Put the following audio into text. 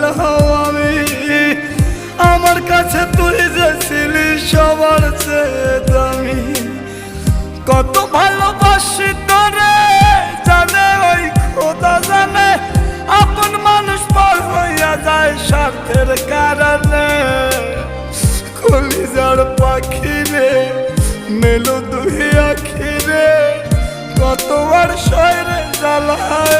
সারিলাম আমি। আমার কাছে তুই যে ছিলি সবার চেয়ে দামি। কত ভালোবাসি তোরে, জানে ওই খোদা জানে, আপন মানুষ পর হইয়া যায় স্বার্থের কারণে। কলিজার পাখি রে মেলো দুই আখি রে কতবার শয়রে জ্বালায়